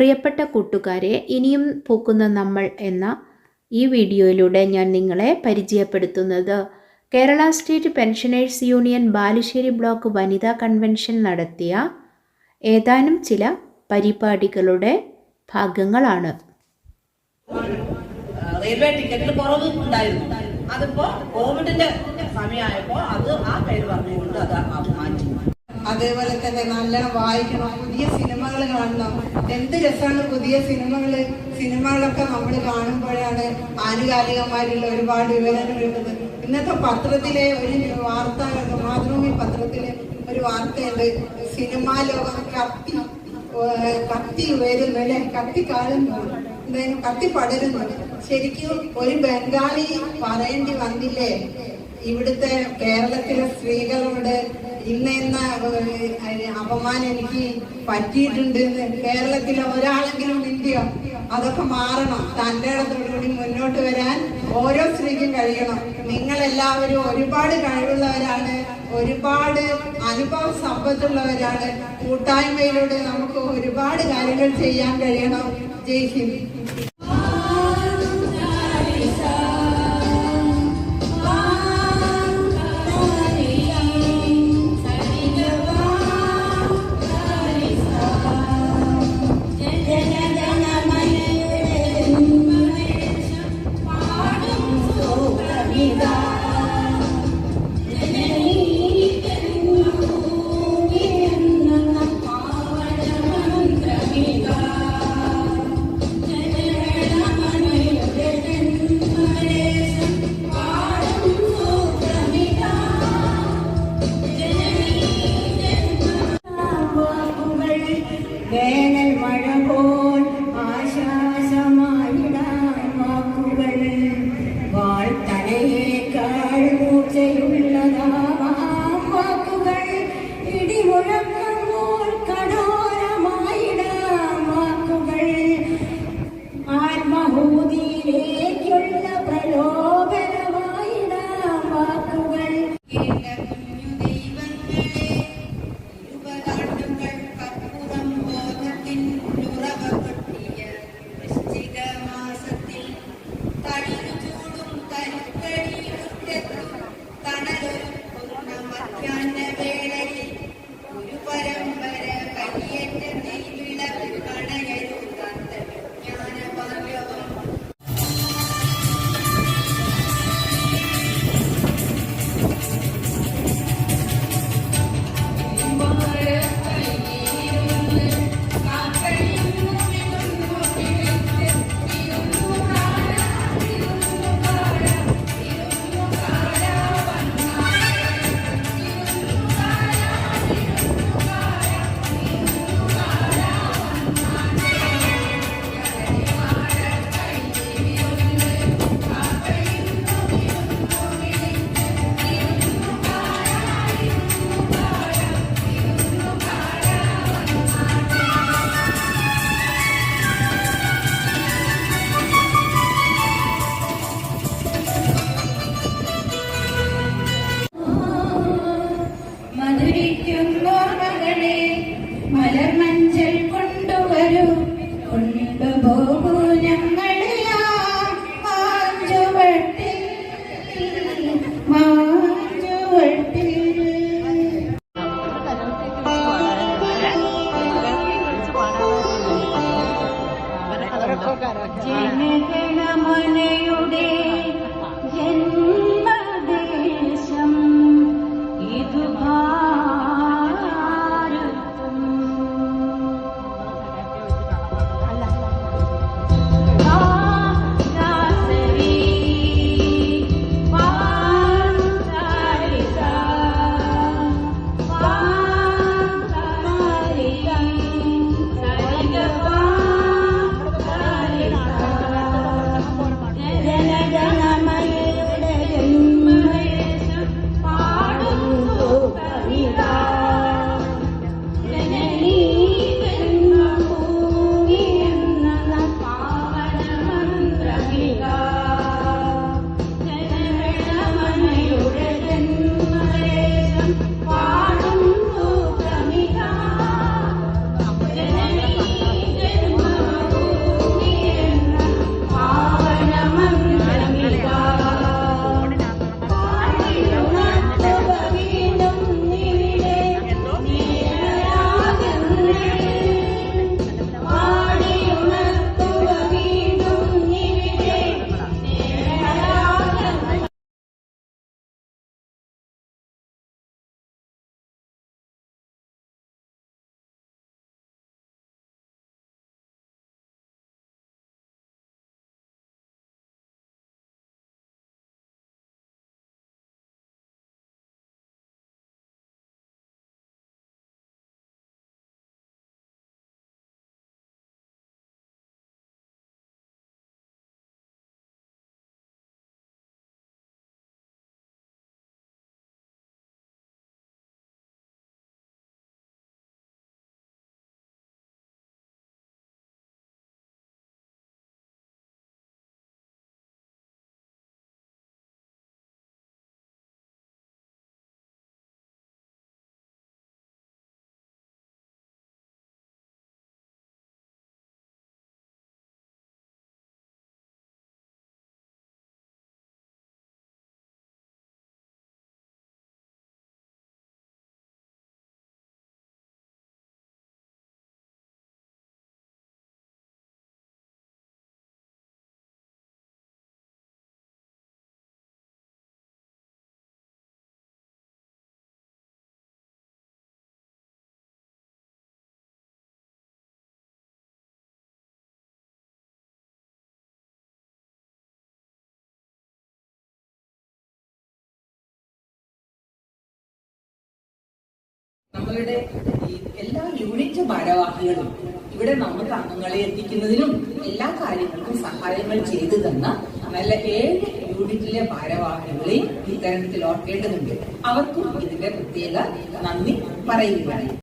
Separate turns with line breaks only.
പ്രിയപ്പെട്ട കൂട്ടുകാരെ ഇനിയും പൂക്കുന്ന നമ്മൾ എന്ന ഈ വീഡിയോയിലൂടെ ഞാൻ നിങ്ങളെ പരിചയപ്പെടുത്തുന്നത്. Kerala state pensioners union Balussery block വനിതാ കൺവെൻഷൻ നടത്തിയ ഏതാനും ചില പരിപാടികളുടെ ഭാഗങ്ങളാണ്.
റെയിൽവേ ടിക്കറ്റിൽ കുറവ് ഉണ്ടായിരുന്നു. അതിപ്പോ കോവിഡിന്റെ സമയമായപ്പോ അത് ആ പേര് പറഞ്ഞുകൊണ്ട് അത്
അതേപോലെ തന്നെ നല്ലോണം വായിക്കണം പുതിയ സിനിമകൾ കാണണം. എന്ത് രസമാണ് പുതിയ സിനിമകൾ സിനിമകളൊക്കെ നമ്മൾ കാണുമ്പോഴാണ് ആനുകാലികമായിട്ടുള്ള ഒരുപാട് വിവരങ്ങൾ കിട്ടുന്നത്. ഇന്നത്തെ പത്രത്തിലെ ഒരു വാർത്ത മാതൃഭൂമി പത്രത്തിലെ ഒരു വാർത്തയുണ്ട്. സിനിമാ ലോകം കത്തി കത്തി വരുന്നു അല്ലെ? കത്തി കാണുന്നു എന്തായാലും കത്തി പടരുന്നു. ശരിക്കും ഒരു ബംഗാളി പറയേണ്ടി വന്നില്ലേ? ഇവിടുത്തെ കേരളത്തിലെ സ്ത്രീകളോട് ഇന്നെന്ന അപമാനം എനിക്ക് പറ്റിയിട്ടുണ്ട് എന്ന് കേരളത്തിലെ ഒരാളെങ്കിലും ഇന്ത്യ അതൊക്കെ മാറണം. തന്റെ ഇടത്തോടുകൂടി മുന്നോട്ട് വരാൻ ഓരോ സ്ത്രീക്കും കഴിയണം. നിങ്ങൾ എല്ലാവരും ഒരുപാട് കഴിവുള്ളവരാണ്. ഒരുപാട് അനുഭവ സമ്പത്തുള്ളവരാണ്. കൂട്ടായ്മയിലൂടെ നമുക്ക് ഒരുപാട് കാര്യങ്ങൾ ചെയ്യാൻ കഴിയണം. ജയ് ഹിന്ദ്.
പരം अपने
നമ്മളുടെ എല്ലാ യൂണിറ്റ് ഭാരവാഹികളും ഇവിടെ നമ്മുടെ അംഗങ്ങളെ എത്തിക്കുന്നതിനും എല്ലാ കാര്യങ്ങൾക്കും സഹായങ്ങൾ ചെയ്തു തന്ന നല്ല ഏഴ് യൂണിറ്റിലെ ഭാരവാഹികളെയും ഇത്തരത്തിൽ ഓർക്കേണ്ടതുണ്ട്. അവർക്കും ഇതിന്റെ പ്രത്യേക നന്ദി പറയുകയാണ്.